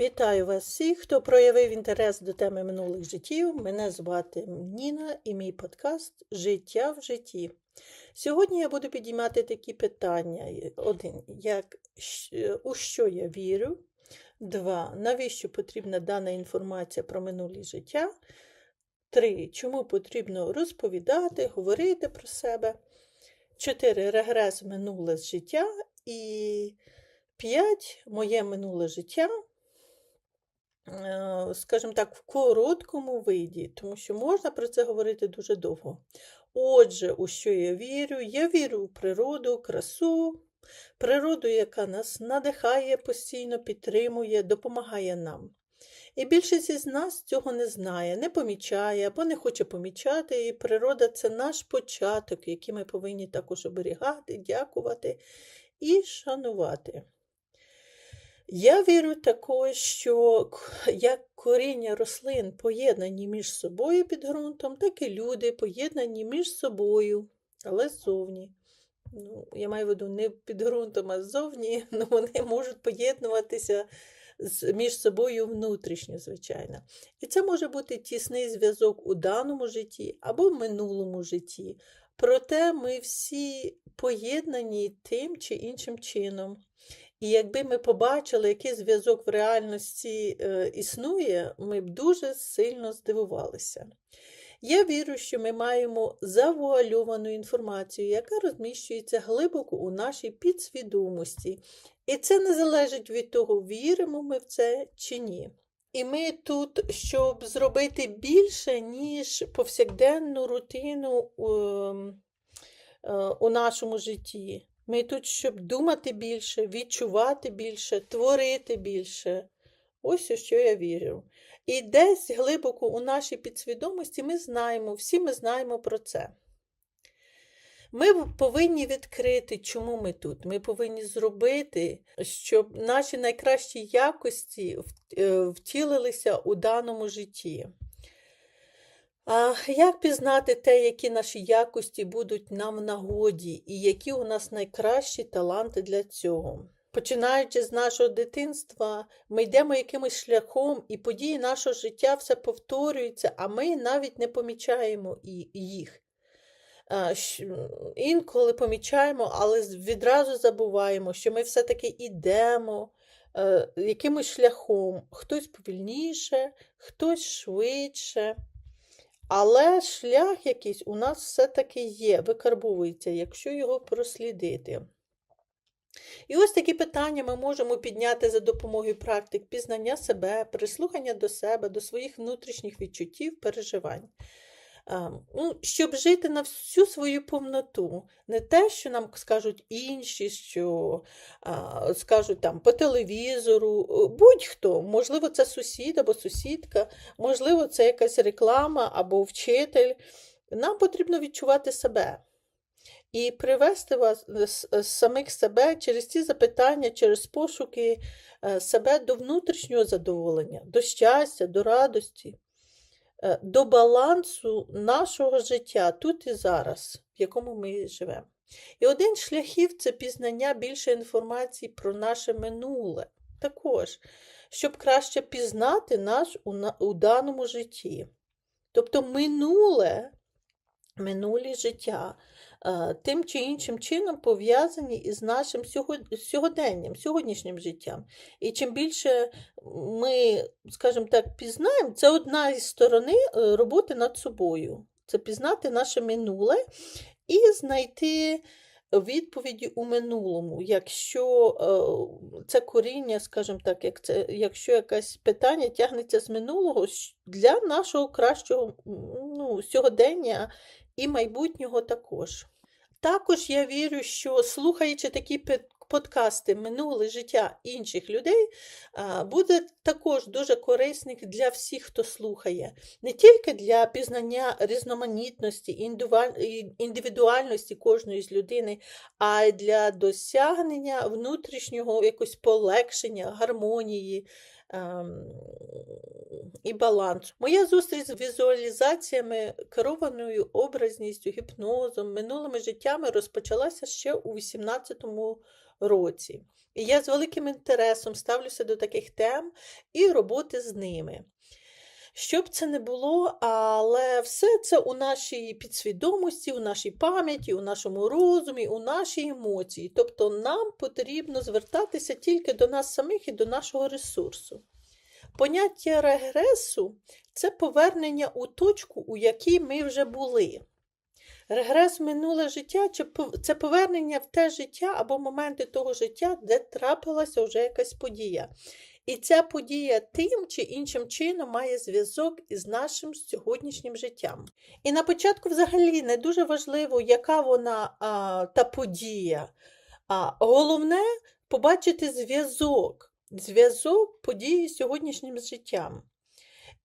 Вітаю вас всіх, хто проявив інтерес до теми минулих життів. Мене звати Ніна і мій подкаст Життя в житті. Сьогодні я буду підіймати такі питання: один, як, у що я вірю? Два. Навіщо потрібна дана інформація про минулі життя? Три. Чому потрібно розповідати, говорити про себе? Чотири. Регрес минуле життя. І п'ять. Моє минуле життя скажімо так, в короткому виді, тому що можна про це говорити дуже довго. Отже, у що я вірю? Я вірю в природу, красу, природу, яка нас надихає постійно, підтримує, допомагає нам. І більшість із нас цього не знає, не помічає або не хоче помічати. І природа це наш початок, який ми повинні також оберігати, дякувати і шанувати. Я вірю також, що як коріння рослин поєднані між собою під ґрунтом, так і люди поєднані між собою, але ззовні. Ну, я маю в виду не під ґрунтом, а ззовні, але вони можуть поєднуватися між собою внутрішньо, звичайно. І це може бути тісний зв'язок у даному житті або в минулому житті. Проте ми всі поєднані тим чи іншим чином. І якби ми побачили, який зв'язок в реальності е, існує, ми б дуже сильно здивувалися. Я вірю, що ми маємо завуальовану інформацію, яка розміщується глибоко у нашій підсвідомості. І це не залежить від того, віримо ми в це чи ні. І ми тут, щоб зробити більше, ніж повсякденну рутину ем, е, у нашому житті. Ми тут, щоб думати більше, відчувати більше, творити більше. Ось у що я вірю. І десь глибоко у нашій підсвідомості ми знаємо, всі ми знаємо про це. Ми повинні відкрити, чому ми тут. Ми повинні зробити, щоб наші найкращі якості е, втілилися у даному житті. А як пізнати те, які наші якості будуть нам в нагоді, і які у нас найкращі таланти для цього? Починаючи з нашого дитинства, ми йдемо якимось шляхом, і події нашого життя все повторюються, а ми навіть не помічаємо їх. Інколи помічаємо, але відразу забуваємо, що ми все-таки йдемо е, якимось шляхом. Хтось повільніше, хтось швидше. Але шлях якийсь у нас все-таки є, викарбовується, якщо його прослідити. І ось такі питання ми можемо підняти за допомогою практик пізнання себе, прислухання до себе, до своїх внутрішніх відчуттів, переживань. А, ну, щоб жити на всю свою повноту, не те, що нам скажуть інші, що а, скажуть там по телевізору, е, будь-хто, можливо, це сусід або сусідка, можливо, це якась реклама або вчитель. Нам потрібно відчувати себе і привести вас з, з самих себе через ці запитання, через пошуки е, себе до внутрішнього задоволення, до щастя, до радості, е, до балансу нашого життя тут і зараз, в якому ми живемо. І один з шляхів це пізнання більше інформації про наше минуле. Також, щоб краще пізнати нас у, даному житті. Тобто минуле, минулі життя е, тим чи іншим чином пов'язані із нашим сьогоденням, сьогоднішнім життям. І чим більше ми, скажімо так, пізнаємо, це одна із сторони е, роботи над собою. Це пізнати наше минуле і знайти відповіді у минулому. Якщо е, це коріння, скажімо так, як це, якщо якесь питання тягнеться з минулого для нашого кращого ну, сьогодення і майбутнього також. Також я вірю, що слухаючи такі подкасти минуле життя інших людей, буде також дуже корисних для всіх, хто слухає, не тільки для пізнання різноманітності, індивідуальності кожної з людини, а й для досягнення внутрішнього якось полегшення, гармонії, і баланс. Моя зустріч з візуалізаціями, керованою образністю, гіпнозом, минулими життями розпочалася ще у 18-му році. І я з великим інтересом ставлюся до таких тем і роботи з ними. Що б це не було, але все це у нашій підсвідомості, у нашій пам'яті, у нашому розумі, у нашій емоції. Тобто нам потрібно звертатися тільки до нас самих і до нашого ресурсу. Поняття регресу це повернення у точку, у якій ми вже були. Регрес в минуле життя це повернення в те життя або моменти того життя, де трапилася вже якась подія. І ця подія тим чи іншим чином має зв'язок із нашим сьогоднішнім життям. І на початку взагалі не дуже важливо, яка вона а, та подія. А головне побачити зв'язок, зв'язок події з сьогоднішнім життям.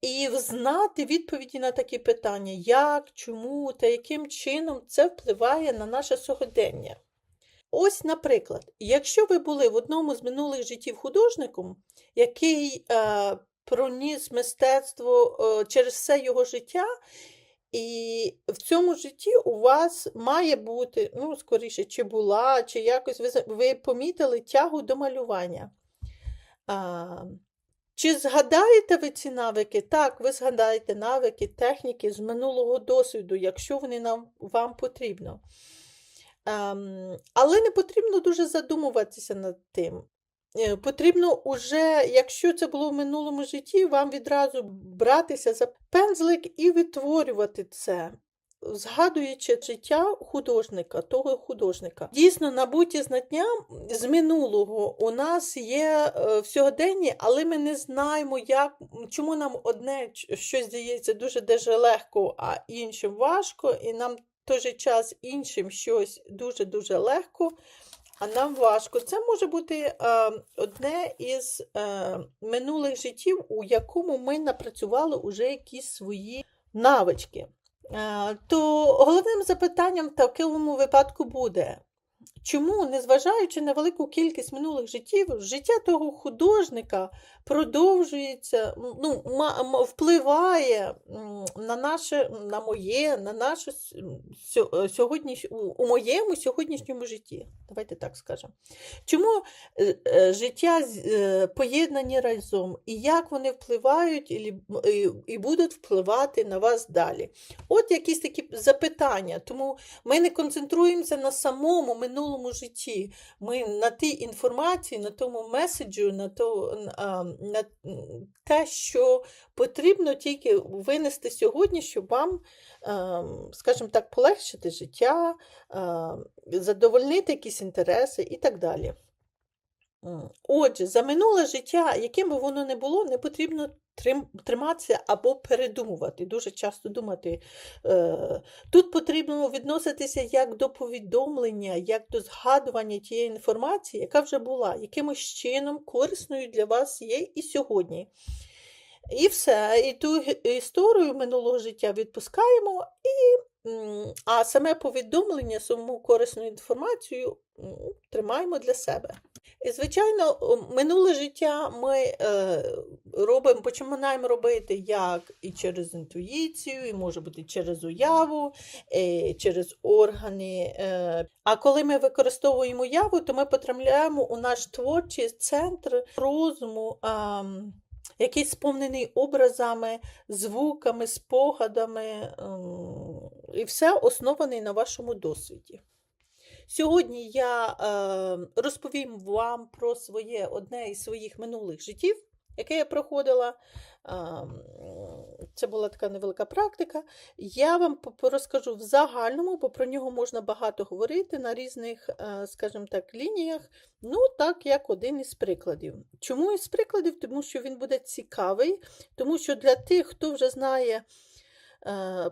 І знати відповіді на такі питання, як, чому та яким чином це впливає на наше сьогодення. Ось, наприклад, якщо ви були в одному з минулих життів художником, який е, проніс мистецтво е, через все його життя, і в цьому житті у вас має бути, ну, скоріше, чи була, чи якось ви, ви помітили тягу до малювання. А, чи згадаєте ви ці навики? Так, ви згадаєте навики, техніки з минулого досвіду, якщо вони нам, вам потрібно. Ем, але не потрібно дуже задумуватися над тим. Е, Потрібно уже, якщо це було в минулому житті, вам відразу братися за пензлик і відтворювати це, згадуючи життя художника, того художника. Дійсно, набуті знання з минулого у нас є е, в сьогоденні, але ми не знаємо, як, чому нам одне щось здається дуже дуже легко, а іншим важко, і нам той же час іншим щось дуже-дуже легко, а нам важко. Це може бути е, одне із е, минулих життів, у якому ми напрацювали уже якісь свої навички. Е, то головним запитанням в такому випадку буде, чому, незважаючи на велику кількість минулих життів, життя того художника продовжується, ну, впливає на наше, на моє, на наше у моєму сьогоднішньому житті. Давайте так скажемо. Чому е, е, життя е, поєднані разом, і як вони впливають і будуть впливати на вас далі? От якісь такі запитання. Тому ми не концентруємося на самому минулому житті. Ми на тій інформації, на тому меседжу, на, то, на те, що потрібно тільки винести сьогодні, щоб вам, скажімо так, полегшити життя, задовольнити якісь інтереси і так далі. Отже, за минуле життя, яким би воно не було, не потрібно триматися або передумувати, дуже часто думати. Е, Тут потрібно відноситися як до повідомлення, як до згадування тієї інформації, яка вже була, якимось чином корисною для вас є і сьогодні. І все. І ту історію минулого життя відпускаємо, і, а саме повідомлення, саму корисну інформацію тримаємо для себе. І, звичайно, минуле життя ми е, робимо, починаємо робити як і через інтуїцію, і може бути через уяву, е, через органи. Е. А коли ми використовуємо уяву, то ми потрапляємо у наш творчий центр розуму. який сповнений образами, звуками, спогадами, і все оснований на вашому досвіді. Сьогодні я е, розповім вам про своє одне із своїх минулих життів, яке я проходила. Ем, Це була така невелика практика. Я вам розкажу в загальному, бо про нього можна багато говорити на різних, е, скажімо так, лініях. Ну, так, як один із прикладів. Чому із прикладів? Тому що він буде цікавий, тому що для тих, хто вже знає е,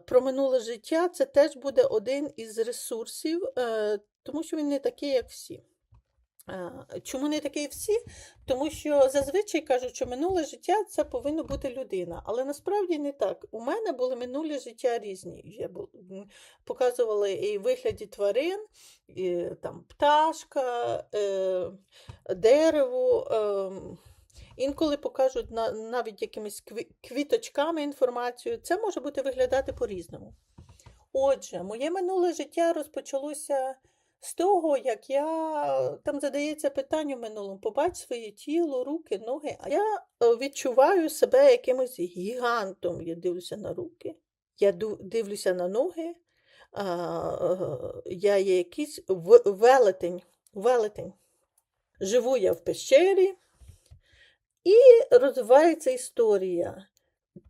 про минуле життя, це теж буде один із ресурсів, е, тому що він не такий, як всі. Е, Чому не такий всі? Тому що зазвичай кажуть, що минуле життя це повинна бути людина. Але насправді не так. У мене були минулі життя різні. Я показувала і вигляді тварин, і, там, пташка, е, дерево, е, інколи покажуть на, навіть якимись кві- квіточками інформацію. Це може бути виглядати по-різному. Отже, моє минуле життя розпочалося з того, як я там задається питання в минулому: побач своє тіло, руки, ноги. А я е, відчуваю себе якимось гігантом. Я дивлюся на руки, я дивлюся на ноги. Е, я є якийсь велетень. велетень. Живу я в пещері, і розвивається історія.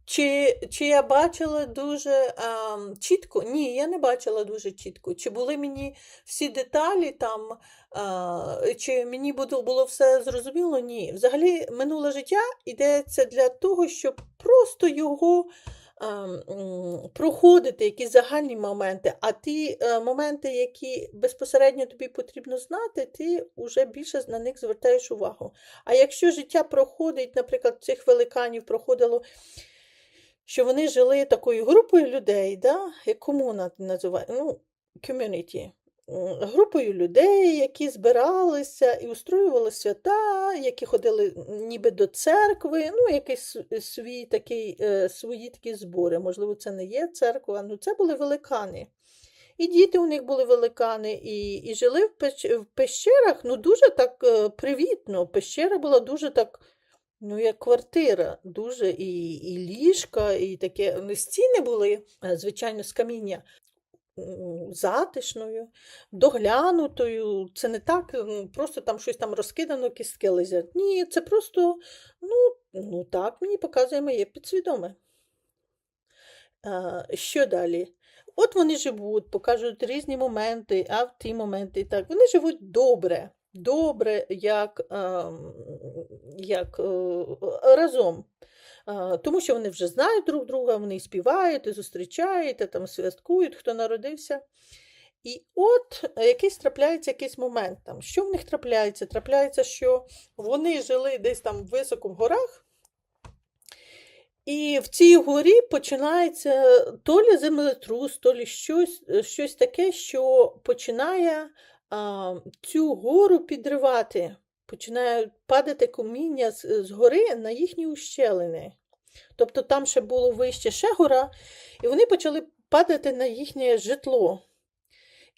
Чи, чи я бачила дуже а, чітко? Ні, я не бачила дуже чітко. Чи були мені всі деталі там, а, чи мені було, було все зрозуміло? Ні. Взагалі, минуле життя йдеться для того, щоб просто його проходити, якісь загальні моменти, а ті е, моменти, які безпосередньо тобі потрібно знати, ти вже більше на них звертаєш увагу. А якщо життя проходить, наприклад, цих великанів проходило що вони жили такою групою людей, да, як комуна називає, ну, community. Групою людей, які збиралися і устроювали свята, які ходили ніби до церкви, ну, якийсь свій такий, е, свої такі збори. Можливо, це не є церква, ну це були великани. І діти у них були великани, і, і жили в, пещ, в пещерах, ну дуже так е, привітно. Пещера була дуже так, ну, як квартира, дуже і, і ліжка, і таке. Ну, стіни були, е, звичайно, з каміння. Затишною, доглянутою. Це не так, просто там щось там розкидано, кістки лежать. Ні, це просто, ну, ну так мені показує моє підсвідоме. А, що далі? От вони живуть, покажуть різні моменти, а в ті моменти і так. Вони живуть добре, добре, як, ем, як е, разом. Тому що вони вже знають друг друга, вони співають, і зустрічають, там святкують, хто народився. І от е, якийсь трапляється якийсь момент там. Що в них трапляється? Трапляється, що вони жили десь там високо в горах, і в цій горі починається то лі землетрус, то лі щось, е, щось таке, що починає а, цю гору підривати, починає падати каміння з, з гори на їхні ущелини. Тобто там ще було вище ще гора, і вони почали падати на їхнє житло.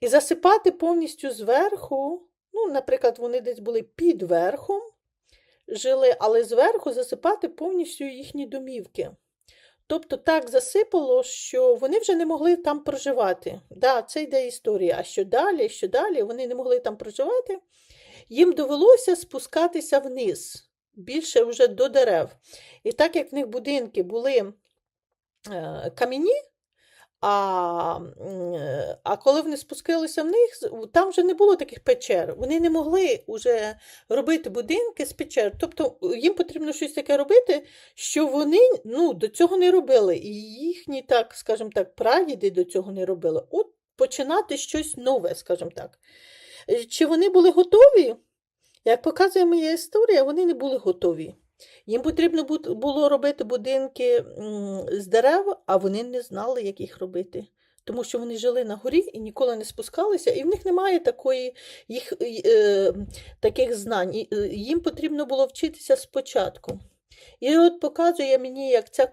І засипати повністю зверху, ну, наприклад, вони десь були під верхом, жили, але зверху засипати повністю їхні домівки. Тобто так засипало, що вони вже не могли там проживати. Да, це йде історія. А що далі, що далі, вони не могли там проживати. Їм довелося спускатися вниз, більше вже до дерев. І так як в них будинки були е, кам'яні, а, е, а коли вони спускалися вниз, там вже не було таких печер. Вони не могли вже робити будинки з печер. Тобто їм потрібно щось таке робити, що вони ну, до цього не робили. І їхні, так, скажімо так, прадіди до цього не робили. От починати щось нове, скажімо так. Чи вони були готові? Як показує моя історія, вони не були готові. Їм потрібно було робити будинки з дерев, а вони не знали, як їх робити. Тому що вони жили на горі і ніколи не спускалися, і в них немає такої, їх, е, таких знань. Е, Їм потрібно було вчитися спочатку. І от показує мені, як ця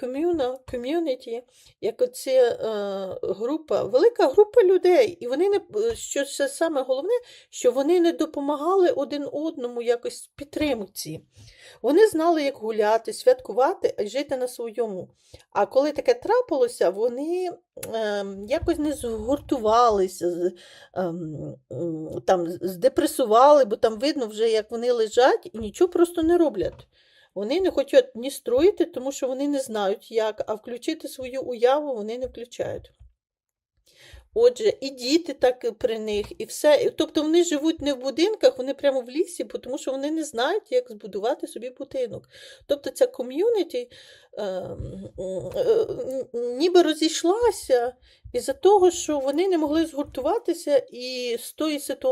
ком'юна, ком'юніті, як оця е, група, велика група людей. І вони не, що це саме головне, що вони не допомагали один одному якось підтримці. Вони знали, як гуляти, святкувати і жити на своєму. А коли таке трапилося, вони ем, якось не згуртувалися, ем, м, там, здепресували, бо там видно вже, як вони лежать і нічого просто не роблять. Вони не хочуть ні строїти, тому що вони не знають, як, а включити свою уяву вони не включають. Отже, і діти так при них, і все. Тобто вони живуть не в будинках, вони прямо в лісі, тому що вони не знають, як збудувати собі будинок. Тобто ця ком'юніті ем, е, ніби розійшлася із-за того, що вони не могли згуртуватися і з тої ситуації.